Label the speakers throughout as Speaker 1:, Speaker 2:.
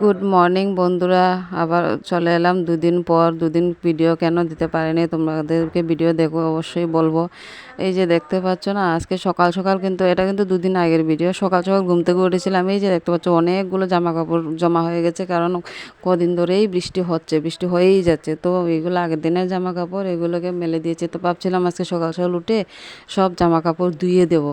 Speaker 1: Good morning বন্ধুরা। আবার চলে এলাম। দুদিন পর দুদিন ভিডিও কেন দিতে পারিনি? তোমাদেরকে ভিডিও দেখো, অবশ্যই বলব। এই যে দেখতে পাচ্ছ না, আজকে সকাল সকাল কিন্তু, এটা কিন্তু দুদিন আগের ভিডিও সকাল সকাল ঘুম থেকে উঠেছিলাম। এই যে দেখতে পাচ্ছ, অনেকগুলো জামা কাপড় জমা হয়ে গেছে, কারণ কদিন ধরেই বৃষ্টি হচ্ছে, বৃষ্টি হয়েই যাচ্ছে। তো এগুলো আগের দিনের জামা কাপড় এগুলোকে মেলে দিয়েছে। তো ভাবছিলাম আজকে সকাল সকাল উঠে সব জামা কাপড় ধুয়ে দেবো।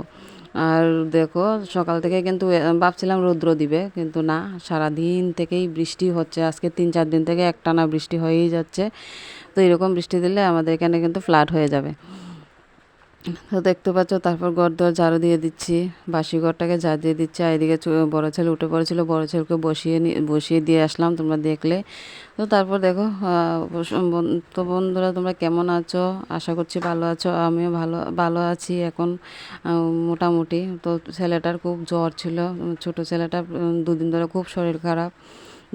Speaker 1: আর দেখো, সকাল থেকে কিন্তু ভাবছিলাম রৌদ্র দিবে, কিন্তু না সারা দিন থেকেই বৃষ্টি হচ্ছে। আজকে তিন চার দিন থেকে একটানা বৃষ্টি হয়েই যাচ্ছে। তো এরকম বৃষ্টি দিলে আমাদের এখানে কিন্তু ফ্লাড হয়ে যাবে। তো দেখতে পাচ্ছ, তারপর ঘর দর ঝাড়ু দিয়ে দিচ্ছি, বাসি ঘরটাকে ঝাড় দিয়ে দিচ্ছি এদিকে বড় ছেলে উঠে পড়েছিল, বড় ছেলেকে বসিয়ে বসিয়ে দিয়ে আসলাম তোমরা দেখলে। তো তারপর দেখো তো বন্ধুরা তোমরা কেমন আছো? আশা করছি ভালো আছো, আমিও ভালো ভালো আছি এখন মোটামুটি। তো ছেলেটার খুব জ্বর ছিল, ছোট ছেলেটা দুদিন ধরে খুব শরীর খারাপ,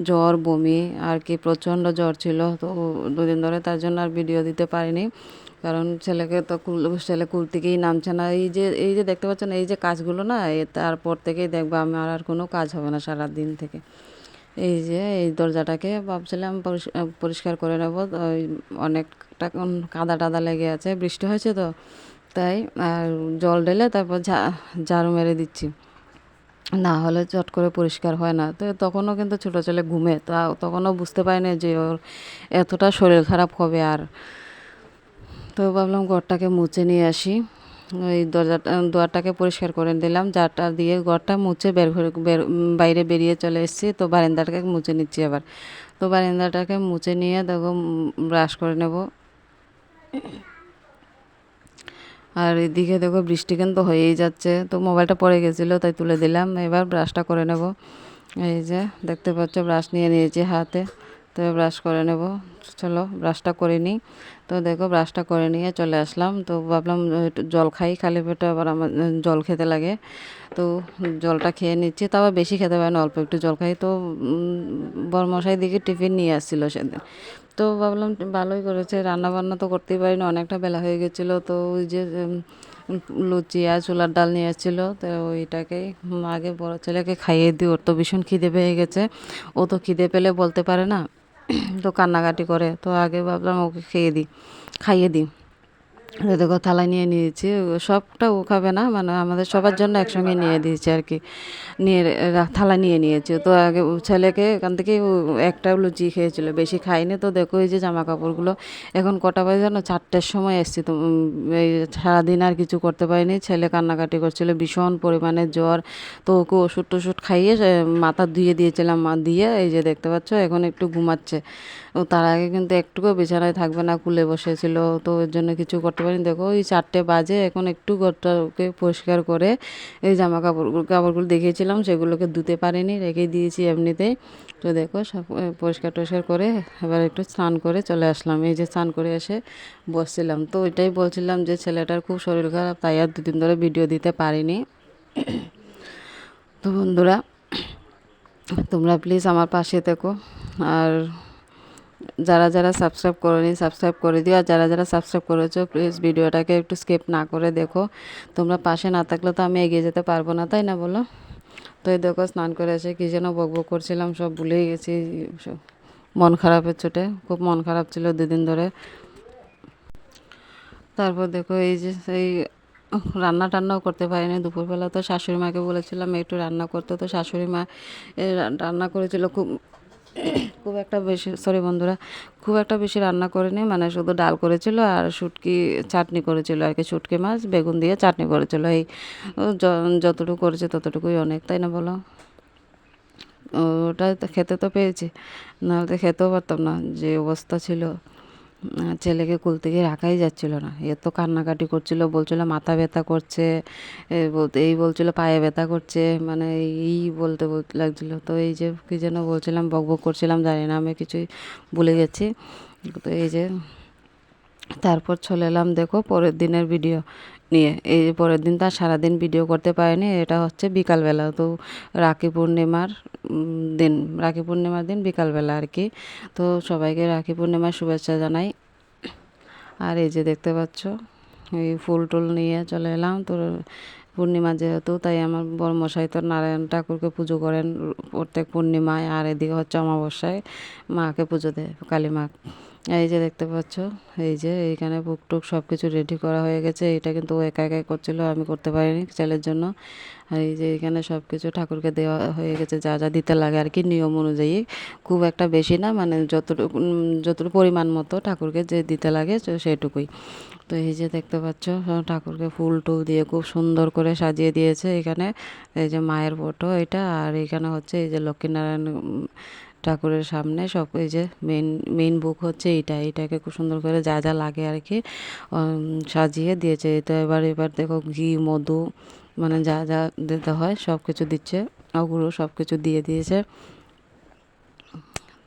Speaker 1: জ্বর, বমি, আর কি প্রচণ্ড জ্বর ছিল, তো দুদিন ধরে তার জন্য আর ভিডিও দিতে পারিনি। কারণ ছেলেকে তো ছেলে কুল থেকেই নামছে না। এই যে এই যে দেখতে পাচ্ছেন, এই যে কাজগুলো না তারপর থেকেই দেখব আমার আর কোনো কাজ হবে না সারা দিন থেকে। এই যে, এই দরজাটাকে ভাবছিলাম পরিষ- পরিষ্কার করে নেব। অনেকটা কাদা টাদা লেগে আছে, বৃষ্টি হয়েছে তো। তাই আর জল ঢেলে তারপর ঝাড়ু মেরে দিচ্ছি। না হলে চট করে পরিষ্কার হয় না। তো তখনও কিন্তু ছোটো ছেলে ঘুমে, তা তখনও বুঝতে পারি না যে ওর এতটা শরীর খারাপ হবে আর। তো ভাবলাম ঘরটাকে মুছে নিয়ে আসি। ওই দরজাটা, দুয়ারটাকে পরিষ্কার করে দিলাম। যারটা দিয়ে ঘরটা মুছে বের বাইরে বেরিয়ে চলে এসেছি। তো বারান্দাটাকে মুছে নিচ্ছি আবার। তো বারান্দাটাকে মুছে নিয়ে দেখো ব্রাশ করে নেব। আর এদিকে দেখো, বৃষ্টি কিন্তু হয়েই যাচ্ছে। তো মোবাইলটা পড়ে গেছিল, তাই তুলে দিলাম। এবার ব্রাশটা করে নেব। এই যে, দেখতে পাচ্ছ, ব্রাশ নিয়ে নিয়েছি হাতে। তো ব্রাশ করে নেব। চলো ব্রাশটা করে নিই। তো দেখো ব্রাশটা করে নিয়ে চলে আসলাম। তো ভাবলাম একটু জল খাই। খালি পেটে আবার আমার জল খেতে লাগে। তো জলটা খেয়ে নিচ্ছি। তাও আবার বেশি খেতে পারে না, অল্প একটু জল খাই। তো বরমশাই দিকে টিফিন নিয়ে আসছিল সেদিন। তো ভাবলাম, ভালোই করেছে। রান্না বান্না তো করতেই পারি না অনেকটা বেলা হয়ে গেছিল। তো ওই যে লুচি আর ছোলার ডাল নিয়ে এসেছিল তো ওইটাকেই আগে বড় ছেলেকে খাইয়ে দিই। ওর তো ভীষণ খিদে পেয়ে গেছে। ও তো খিদে পেলে বলতে পারে না। তো কান্নাকাটি করে তো আগে ভাবলাম ওকে খেয়ে দিই খাইয়ে দিই। দেখো থালায় নিয়ে নিয়েছি। সবটা ও খাবে না মানে আমাদের সবার জন্য একসঙ্গে নিয়ে দিয়েছি আর কি। নিয়ে থালা নিয়ে নিয়েছি। তো আগে ছেলেকে এখান থেকে একটা লুচি খেয়েছিল, বেশি খাইনি তো দেখো এই যে জামা কাপড়গুলো এখন কটা বাজে জানো? চারটের সময় এসছি। তো এই সারাদিন আর কিছু করতে পারিনি। ছেলে কান্নাকাটি করছিল, ভীষণ পরিমাণে জ্বর। তো ওকে ওষুধ টষুধ খাইয়ে মাথা ধুয়ে দিয়েছিলাম, মা, দিয়ে এই যে দেখতে পাচ্ছ, এখন একটু ঘুমাচ্ছে। ও তার আগে কিন্তু একটুকুও বিছানায় থাকবে না, কুলে বসেছিল। তো এর জন্য কিছু করতে পারিনি, দেখো ওই চারটে বাজে, এখন একটু ঘরটাকে পরিষ্কার করে এই জামা কাপড় কাপড়গুলো দেখিয়েছিলাম, সেগুলোকে ধুতে পারিনি, রেখে দিয়েছি এমনিতেই তো দেখো সব পরিষ্কার টরিষ্কার করে এবার একটু স্নান করে চলে আসলাম। এই যে স্নান করে এসে বসছিলাম। তো ওইটাই বলছিলাম যে ছেলেটার খুব শরীর খারাপ, তাই আর দুদিন ধরে ভিডিও দিতে পারিনি। তো বন্ধুরা, তোমরা প্লিজ আমার পাশে থেকো। আর যারা যারা সাবস্ক্রাইব করেনি সাবস্ক্রাইব করে দিও। আর যারা যারা সাবস্ক্রাইব করেছ প্লিজ ভিডিওটাকে একটু স্কিপ না করে দেখো। তোমরা পাশে না থাকলে তো আমি এগিয়ে যেতে পারব না, তাই না বলো? তো এই দেখো, স্নান করে এসে কী যেন বকবক করছিলাম, সব ভুলেই গেছি মন খারাপের চোটে। খুব মন খারাপ ছিল দুদিন ধরে। তারপর দেখো, এই যে সেই রান্না টান্নাও করতে পারিনি। দুপুরবেলা তো শাশুড়ি মাকে বলেছিলাম, একটু রান্না করতে। তো শাশুড়ি মা রান্না করেছিল খুব খুব একটা বেশি সরি বন্ধুরা, খুব একটা বেশি রান্না করেনি। মানে শুধু ডাল করেছিল আর শুটকি চাটনি করেছিল আর কি, শুটকি মাছ, বেগুন দিয়ে চাটনি করেছিল। এই যতটুকু করেছে ততটুকুই অনেক, তাই না বলো? ওটা খেতে তো পেয়েছি, নাহলে খেতেও পারতাম না, যে অবস্থা ছিল। ছেলেকে কুল থেকে রাখাই যাচ্ছিল না। এ তো কান্নাকাটি করছিল, বলছিল মাথা ব্যথা করছে এই বলছিল পায়ে ব্যথা করছে মানে এই বলতে বলতে লাগছিল। তো এই যে কী যেন বলছিলাম, বক বক করছিলাম, জানি না, আমি কিছুই ভুলে গেছি। তো এই যে তারপর চলে এলাম, দেখো, পরের দিনের ভিডিও নিয়ে। এই পরের দিন তার সারাদিন ভিডিও করতে পারেনি, এটা হচ্ছে বিকালবেলা। তো রাখি পূর্ণিমার দিন, রাখি পূর্ণিমার দিন বিকালবেলা আর কি। তো সবাইকে রাখি পূর্ণিমার শুভেচ্ছা জানাই। আর এই যে দেখতে পাচ্ছ, এই ফুল টুল নিয়ে চলে এলাম। তো পূর্ণিমা যেহেতু, তাই আমার বড় মশাই তো নারায়ণ ঠাকুরকে পুজো করেন প্রত্যেক পূর্ণিমায়। আর এদিকে হচ্ছে অমাবস্যায় মাকে পুজো দেয়, কালী মা। এই যে দেখতে পাচ্ছ, এই যে এইখানে বুক টুক সব কিছু রেডি করা হয়ে গেছে। এটা কিন্তু ও একা একাই করছিল, আমি করতে পারিনি ছেলের জন্য। আর এই যে এখানে সব কিছু ঠাকুরকে দেওয়া হয়ে গেছে, যা যা দিতে লাগে আর কি নিয়ম অনুযায়ী। খুব একটা বেশি না মানে যতটুকু যতটুকু পরিমাণ মতো ঠাকুরকে যে দিতে লাগে সেটুকুই। তো এই যে দেখতে পাচ্ছ, ঠাকুরকে ফুল টুল দিয়ে খুব সুন্দর করে সাজিয়ে দিয়েছে এখানে। এই যে মায়ের ফটো এটা, আর এখানে হচ্ছে এই যে লক্ষ্মীনারায়ণ ঠাকুরের সামনে সব এই যে মেন মেইন বুক হচ্ছে এইটা। এইটাকে খুব সুন্দর করে যা যা লাগে আর কি সাজিয়ে দিয়েছে। তো এবার এবার দেখো ঘি, মধু মানে যা যা দিতে হয় সব কিছু দিচ্ছে। ওগুলো সব কিছু দিয়ে দিয়েছে।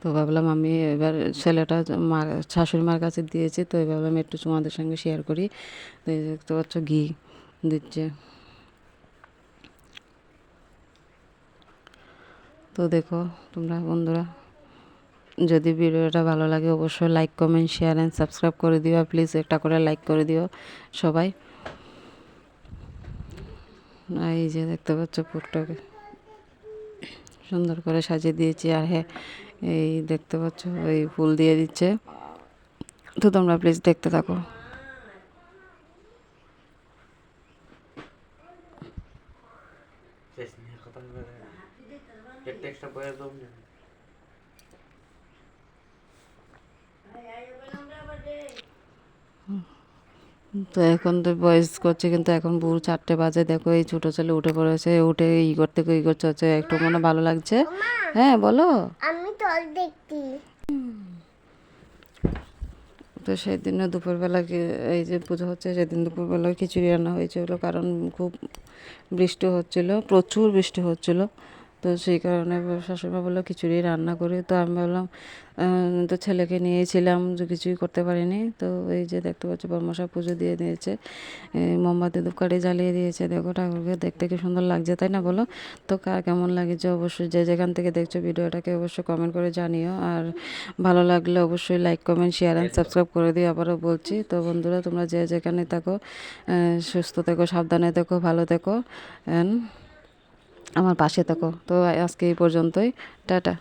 Speaker 1: তো ভাবলাম আমি এবার ছেলেটা মার শাশুড়ি মার কাছে দিয়েছি। তো এই আমি একটু তোমাদের সঙ্গে শেয়ার করি। তো দেখতে পাচ্ছ, ঘি দিচ্ছে। তো দেখো, তোমরা বন্ধুরা, যদি ভিডিওটা ভালো লাগে অবশ্যই like comment share and subscribe করে দিও আর প্লিজ একটা করে লাইক করে দিও সবাই। এই যে দেখতে পাচ্ছ পুরটাকে, সুন্দর করে সাজিয়ে দিয়েছি আর হ্যাঁ এই দেখতে পাচ্ছ ওই ফুল দিয়ে দিচ্ছে। তো তোমরা প্লিজ দেখতে থাকো।
Speaker 2: কথা দাও না
Speaker 1: তো এখন তো বয়স করছে কিন্তু এখন ভোর চারটে বাজে। দেখো এই ছোটো ছেলে উঠে পড়েছে উঠে ই করতে ই করছে হচ্ছে একটু মনে ভালো লাগছে। হ্যাঁ বলো।
Speaker 3: আমি তল দেখতি
Speaker 1: তো সেদিন দুপুরবেলা কি- এই যে পুজো হচ্ছে সেদিন দুপুরবেলা খিচুড়ি রান্না হয়েছিল কারণ খুব বৃষ্টি হচ্ছিল প্রচুর বৃষ্টি হচ্ছিল। তো সেই কারণে শাশুড়িমা বলল, খিচুড়ি রান্না করি। তো আমি ভাবলাম তো ছেলেকে নিয়েছিলাম যে কিছুই করতে পারিনি। তো এই যে দেখতে পাচ্ছি বর্মশা পুজো দিয়ে দিয়েছে। মোমবাতি ধূপকাঠি জ্বালিয়ে দিয়েছে। দেখো ঠাকুরকে, দেখতে কি সুন্দর লাগছে, তাই না বলো? তো কার কেমন লাগছে অবশ্যই যে যেখান থেকে দেখছ ভিডিওটাকে অবশ্যই কমেন্ট করে জানিও। আর ভালো লাগলে অবশ্যই like comment share and subscribe করে দিও, আবারও বলছি। তো বন্ধুরা, তোমরা যে যেখানে থাকো সুস্থ থেকো, সাবধানে থেকো, ভালো থেকো অ্যান্ড আমার পাশে থাকো। তো আজকে এই পর্যন্তই। টাটা।